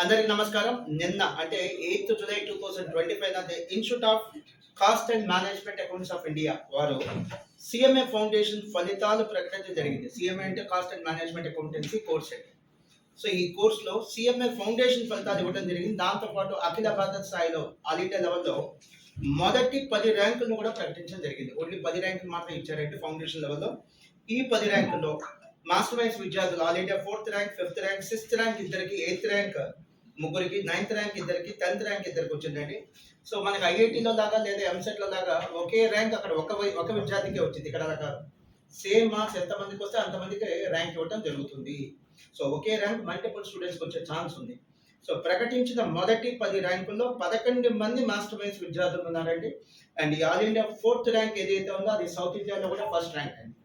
అందరికి నమస్కారం. నిన్న అంటే eighth July two thousand twenty five నాటి institute of cost and management accounts of India వారు సిఎంఏ ఫౌండేషన్ ఫలితాలు ప్రకటించడం జరిగింది. సిఎంఏ అంటే cost and management accountancy course అండి. సో ఈ కోర్సులో సిఎంఏ ఫౌండేషన్ ఫలితాలు ఇవ్వడం జరిగింది. దాంతోపాటు అఖిల భారత స్థాయిలో ఆల్ ఇండియా లెవెల్లో మొదటి పది ర్యాంకులను కూడా ప్రకటించడం జరిగింది. ఓన్లీ పది ర్యాంకులు మాత్రం ఇచ్చారంటే ఫౌండేషన్ లెవెల్లో. ఈ పది ర్యాంకుల్లో మాస్టర్ వైస్ విద్యార్థులు all India fourth rank fifth rank sixth rank ఇద్దరికి ఎయిత్ ర్యాంక్ ముగ్గురికి నైన్త్ ర్యాంక్ ఇద్దరికి టెన్త్ ర్యాంక్ ఇద్దరికి వచ్చిందండి. సో మనకి ఐఐటీలో లాగా లేదా ఎంసెట్లో లాగా ఒకే ర్యాంక్ అక్కడ ఒక వై- ఒక విద్యార్థికే వచ్చింది ఇక్కడ అలా కాదు సేమ్ మార్క్స్ ఎంతమందికి వస్తే అంతమందికి ర్యాంక్ ఇవ్వడం జరుగుతుంది. సో ఒకే ర్యాంక్ మల్టిపుల్ స్టూడెంట్స్కి వచ్చే ఛాన్స్ ఉంది. సో ప్రకటించిన మొదటి పది ర్యాంకుల్లో పదకొండు మంది మాస్టర్ మైన్స్ విద్యార్థులు ఉన్నారండి. అండ్ ఈ ఆల్ ఇండియా ఫోర్త్ ర్యాంక్ ఏదైతే ఉందో అది సౌత్ ఇండియాలో కూడా ఫస్ట్ ర్యాంక్ అండి.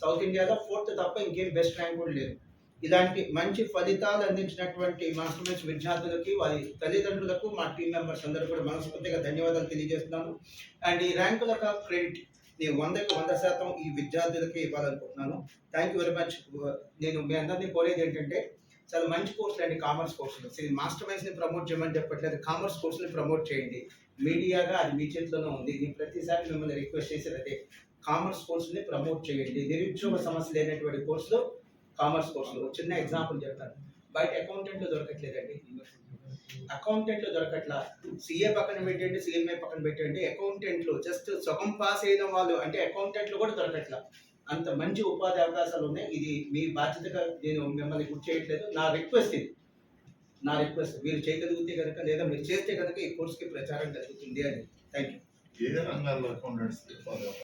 సౌత్ ఇండియాలో ఫోర్త్ తప్ప ఇంకేం బెస్ట్ ర్యాంక్ కూడా లేదు. ఇలాంటి మంచి ఫలితాలు అందించినటువంటి మాస్టర్ విద్యార్థులకి వారి తల్లిదండ్రులకు మా టీం మెంబర్స్ అందరూ కూడా మనస్ఫూర్తిగా ధన్యవాదాలు తెలియజేస్తున్నాను. అండ్ ఈ ర్యాంకుల క్రెడిట్ నేను వందకు వంద శాతం ఈ విద్యార్థులకి ఇవ్వాలనుకుంటున్నాను. థ్యాంక్ యూ వెరీ మచ్ నేను మీ అందరినీ కోరేది ఏంటంటే చాలా మంచి కోర్సులు అండి కామర్స్ కోర్సులు. సో మాస్టర్ మైన్స్ని ప్రమోట్ చేయమని చెప్పట్లేదు. కామర్స్ కోర్సుని ప్రమోట్ చేయండి. మీడియాగా అది మీ చేతిలోనే ఉంది. నేను ప్రతిసారి మిమ్మల్ని రిక్వెస్ట్ చేసేది అదే. కామర్స్ కోర్సుని ప్రమోట్ చేయండి. నిరుద్యోగ సమస్య లేనటువంటి కోర్సులు కామర్స్ కోర్సులు. చిన్న ఎగ్జాంపుల్ చెప్తాను. బయట అకౌంటెంట్లు దొరకట్లేదండి. అకౌంటెంట్లు దొరకట్లా. సిఏ పక్కన పెట్టండి సిఎంఏ పక్కన పెట్టండి. అకౌంటెంట్లు జస్ట్ సగం పాస్ అయిన వాళ్ళు అంటే అకౌంటెంట్లు కూడా దొరకట్లా. అంత మంచి ఉపాధి అవకాశాలు ఉన్నాయి. ఇది మీ బాధ్యతగా నేను మిమ్మల్ని గుర్తు చేయట్లేదు. నా రిక్వెస్ట్ ఇది. నా రిక్వెస్ట్ మీరు చేయగలిగితే కనుక లేదా మీరు చేస్తే కనుక ఈ కోర్సుకి ప్రచారం జరుగుతుంది అని. థ్యాంక్ యూ ఏ రంగాల్లో అకౌంటెంట్స్